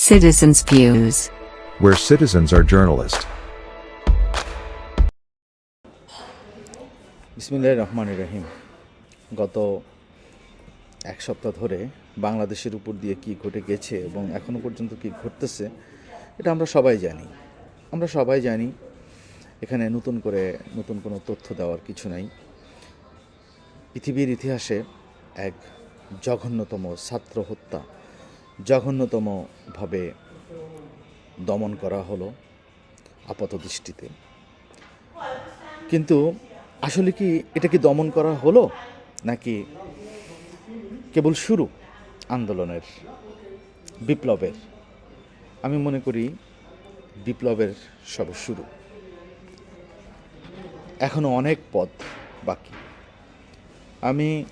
Citizens' Views. where citizens are journalists. বিসমিল্লাহ রহমান রহিম গত এক সপ্তাহ ধরে বাংলাদেশের উপর দিয়ে কি ঘটে গেছে এবং এখনও পর্যন্ত কি ঘটতেছে এটা আমরা সবাই জানি আমরা সবাই জানি এখানে নতুন করে নতুন কোনো তথ্য দেওয়ার কিছু নাই পৃথিবীর ইতিহাসে এক জঘন্যতম ছাত্র হত্যা জঘন্যতমভাবে দমন করা হলো আপাত দৃষ্টিতে। কিন্তু আসলে কি এটা কি দমন করা হলো নাকি কেবল শুরু আন্দোলনের, বিপ্লবের? আমি মনে করি বিপ্লবের সবে শুরু। এখনও অনেক পথ বাকি। আমি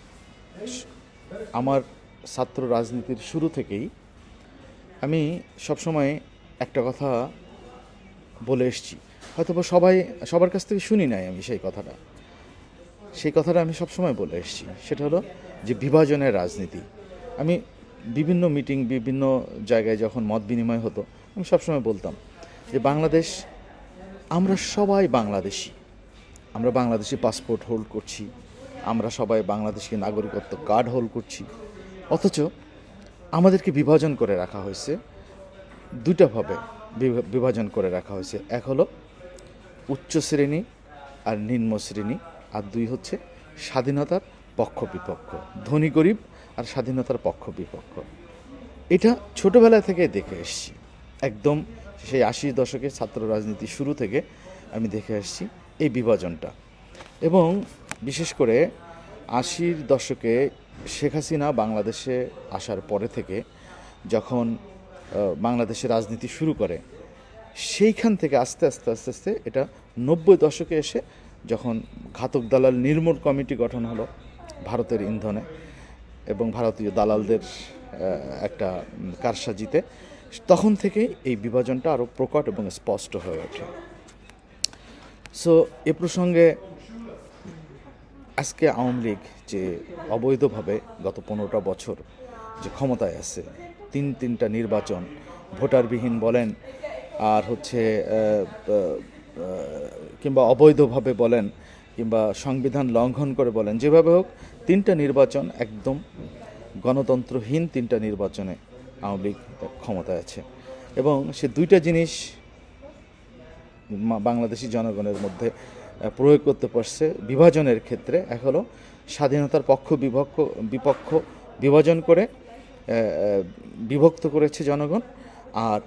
আমার ছাত্র রাজনীতির শুরু থেকেই আমি সবসময় একটা কথা বলে এসছি। হয়তো সবাই, সবার কাছ থেকে শুনি নাই আমি সেই কথাটা। সেই কথাটা আমি সবসময় বলে এসেছি। সেটা হলো যে বিভাজনের রাজনীতি। আমি বিভিন্ন মিটিং, বিভিন্ন জায়গায় যখন মত বিনিময় হতো, আমি সবসময় বলতাম যে বাংলাদেশ, আমরা সবাই বাংলাদেশি। আমরা বাংলাদেশি পাসপোর্ট হোল্ড করছি। আমরা সবাই বাংলাদেশকে নাগরিকত্ব কার্ড হোল্ড করছি। অথচ আমাদেরকে বিভাজন করে রাখা হয়েছে। দুইটাভাবে বিভা- বিভাজন করে রাখা হয়েছে। এক হলো উচ্চ শ্রেণি আর নিম্ন শ্রেণি আর দুই হচ্ছে স্বাধীনতার পক্ষ বিপক্ষ। ধনী গরিব আর স্বাধীনতার পক্ষ বিপক্ষ। এটা ছোটোবেলা থেকে দেখে এসেছি। একদম সেই আশির দশকে ছাত্র রাজনীতি শুরু থেকে আমি দেখে আসছি এই বিভাজনটা। এবং বিশেষ করে আশির দশকে শেখ হাসিনা বাংলাদেশে আসার পরে থেকে যখন বাংলাদেশে রাজনীতি শুরু করে, সেইখান থেকে আস্তে আস্তে আস্তে আস্তে এটা নব্বই দশকে এসে যখন ঘাতক দালাল নির্মূল কমিটি গঠন হলো ভারতের ইন্ধনে এবং ভারতীয় দালালদের একটা কারসাজিতে, তখন থেকেই এই বিভাজনটা আরও প্রকট এবং স্পষ্ট হয়ে ওঠে। সো এ প্রসঙ্গে আজকে আওয়ামী লীগ যে অবৈধভাবে গত পনেরোটা বছর যে ক্ষমতায় আছে, তিন তিনটা নির্বাচন, ভোটারবিহীন বলেন আর হচ্ছে কিংবা অবৈধভাবে বলেন কিংবা সংবিধান লঙ্ঘন করে বলেন, যেভাবে হোক তিনটা নির্বাচন একদম গণতন্ত্রহীন তিনটা নির্বাচনে আওয়ামী লীগ ক্ষমতায় আছে। এবং সে দুইটা জিনিস বাংলাদেশি জনগণের মধ্যে প্রয়োগ করতে পারছে বিভাজনের ক্ষেত্রে। এক হলো স্বাধীনতার পক্ষ বিপক্ষ বিপক্ষ বিভাজন করে বিভক্ত করেছে জনগণ। আর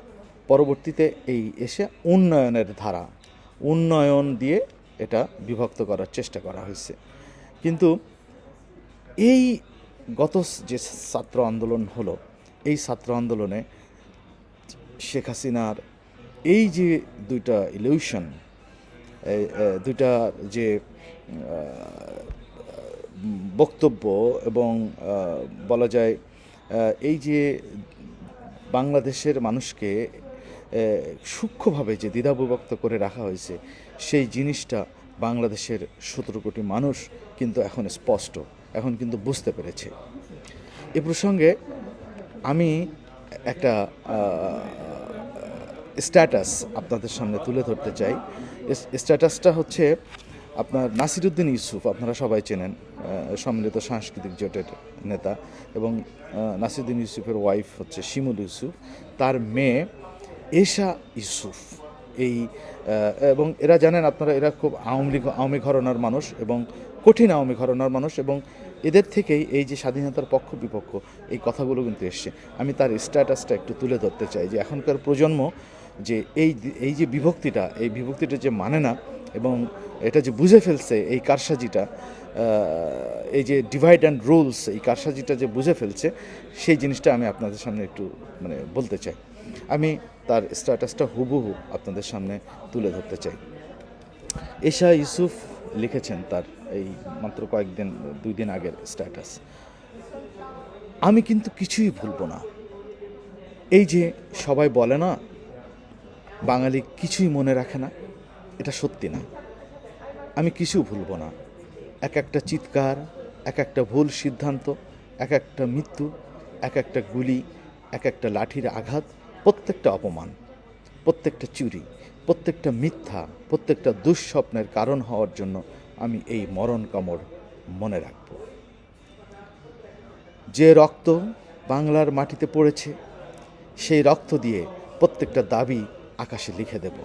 পরবর্তীতে এই এসে উন্নয়নের ধারা, উন্নয়ন দিয়ে এটা বিভক্ত করার চেষ্টা করা হয়েছে। কিন্তু এই গত যে ছাত্র আন্দোলন হলো, এই ছাত্র আন্দোলনে শেখ হাসিনার এই যে দুইটা ইলিউশন দুইটা যে বক্তব্য এবং বলা যায় এই যে বাংলাদেশের মানুষকে সূক্ষ্মভাবে যে দ্বিধাবিভক্ত করে রাখা হয়েছে, সেই জিনিসটা বাংলাদেশের সতেরো কোটি মানুষ কিন্তু এখন স্পষ্ট, এখন কিন্তু বুঝতে পেরেছে। এ প্রসঙ্গে আমি একটা স্ট্যাটাস আপনাদের সামনে তুলে ধরতে চাই। স্ট্যাটাসটা হচ্ছে আপনার নাসিরুদ্দিন ইউসুফ, আপনারা সবাই চেনেন সম্মিলিত সাংস্কৃতিক জোটের নেতা এবং নাসিরুদ্দিন ইউসুফের ওয়াইফ হচ্ছে শিমুল ইউসুফ। তার মেয়ে এশা ইউসুফ। এই এবং এরা জানেন আপনারা, এরা খুব আওয়ামী লীগ, আওয়ামী ঘরনার মানুষ এবং কঠিন আওয়ামী ঘরনার মানুষ এবং এদের থেকেই এই যে স্বাধীনতার পক্ষ বিপক্ষ, এই কথাগুলো কিন্তু এসছে। আমি তার স্ট্যাটাসটা একটু তুলে ধরতে চাই যে এখনকার প্রজন্ম যে এই এই যে বিভক্তিটা, এই বিভক্তিটা যে মানে না এবং এটা যে বুঝে ফেলছে এই কারসাজিটা এই যে ডিভাইড অ্যান্ড রুলস এই কারসাজিটা যে বুঝে ফেলছে, সেই জিনিসটা আমি আপনাদের সামনে একটু মানে বলতে চাই। আমি তার স্ট্যাটাসটা হুবহু আপনাদের সামনে তুলে ধরতে চাই। এশা ইউসুফ লিখেছেন তার এই মাত্র কয়েকদিন, দুই দিন আগের স্ট্যাটাস আমি কিন্তু কিছুই ভুলবো না। এই যে সবাই বলে না বাঙালি কিছুই মনে রাখে না, এটা সত্যি না। আমি কিছু ভুলব না। এক একটা চিৎকার, এক একটা ভুল সিদ্ধান্ত, এক একটা মৃত্যু, এক একটা গুলি, এক একটা লাঠির আঘাত, প্রত্যেকটা অপমান, প্রত্যেকটা চুরি, প্রত্যেকটা মিথ্যা, প্রত্যেকটা দুঃস্বপ্নের কারণ হওয়ার জন্য আমি এই মরণ কামড় মনে রাখব। যে রক্ত বাংলার মাটিতে পড়েছে, সেই রক্ত দিয়ে প্রত্যেকটা দাবি আকাশে লিখে দেব।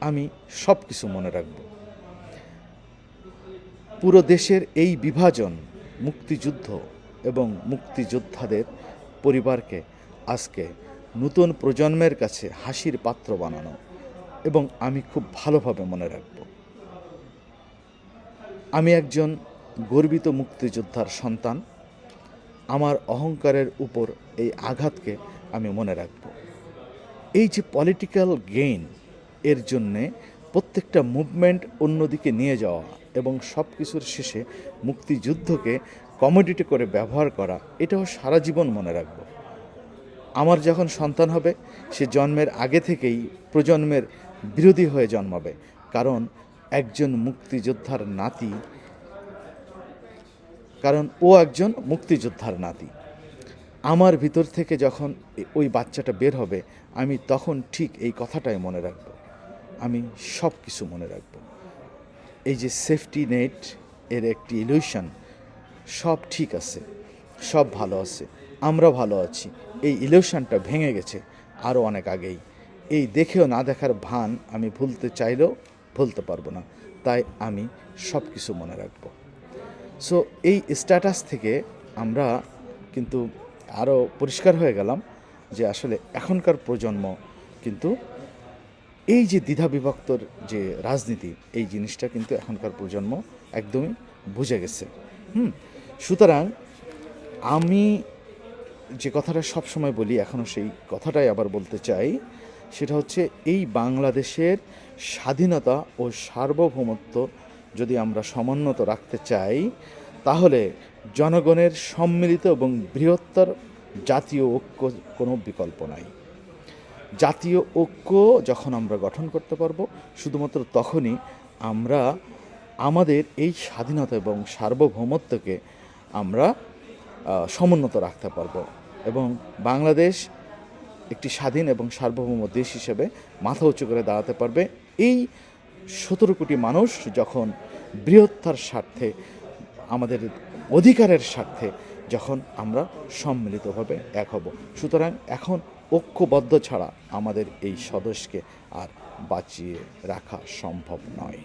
আমি সব কিছু মনে রাখব। পুরো দেশের এই বিভাজন, মুক্তিযুদ্ধ এবং মুক্তিযোদ্ধাদের পরিবারকে আজকে নতুন প্রজন্মের কাছে হাসির পাত্র বানানো এবং আমি খুব ভালোভাবে মনে রাখব। আমি একজন গর্বিত মুক্তিযোদ্ধার সন্তান। আমার অহংকারের উপর এই আঘাতকে আমি মনে রাখব। এই যে পলিটিক্যাল গেইন এর জন্যে প্রত্যেকটা মুভমেন্ট অন্যদিকে নিয়ে যাওয়া এবং সব কিছুর শেষে মুক্তিযুদ্ধকে কমোডিটি করে ব্যবহার করা, এটাও সারা জীবন মনে রাখব। আমার যখন সন্তান হবে, সে জন্মের আগে থেকেই প্রজন্মের বিরোধী হয়ে জন্মাবে। কারণ একজন মুক্তিযোদ্ধার নাতি, কারণ ও একজন মুক্তিযোদ্ধার নাতি। আমার ভিতর থেকে যখন ওই বাচ্চাটা বের হবে, আমি তখন ঠিক এই কথাটাই মনে রাখব। আমি সব কিছু মনে রাখব। এই যে সেফটি নেট এর একটি ইলিউশন সব ঠিক আছে, সব ভালো আছে, আমরা ভালো আছি। এই ইলিউশনটা ভেঙে গেছে আরও অনেক আগেই। এই দেখেও না দেখার ভান আমি ভুলতে চাইলেও ভুলতে পারব না। তাই আমি সব কিছু মনে রাখব। সো এই স্ট্যাটাস থেকে আমরা কিন্তু আরও পরিষ্কার হয়ে গেলাম যে আসলে এখনকার প্রজন্ম কিন্তু এই যে দ্বিধা বিভক্তর যে রাজনীতি, এই জিনিসটা কিন্তু এখনকার প্রজন্ম একদমই বুঝে গেছে। হুম, সুতরাং আমি যে কথাটা সব সময় বলি এখনও সেই কথাটাই আবার বলতে চাই, সেটা হচ্ছে এই বাংলাদেশের স্বাধীনতা ও সার্বভৌমত্ব যদি আমরা সমুন্নত রাখতে চাই তাহলে জনগণের সম্মিলিত এবং বৃহত্তর জাতীয় ঐক্য কোনো বিকল্প নাই। জাতীয় ঐক্য যখন আমরা গঠন করতে পারব, শুধুমাত্র তখনই আমরা আমাদের এই স্বাধীনতা এবং সার্বভৌমত্বকে আমরা সমুন্নত রাখতে পারব এবং বাংলাদেশ একটি স্বাধীন এবং সার্বভৌম দেশ হিসেবে মাথা উঁচু করে দাঁড়াতে পারবে। এই সতেরো কোটি মানুষ যখন বৃহত্তর স্বার্থে আমাদের অধিকারের স্বার্থে যখন আমরা সম্মিলিতভাবে এক হব। সুতরাং এখন ঐক্যবদ্ধ ছাড়া আমাদের এই সদস্যকে আর বাঁচিয়ে রাখা সম্ভব নয়।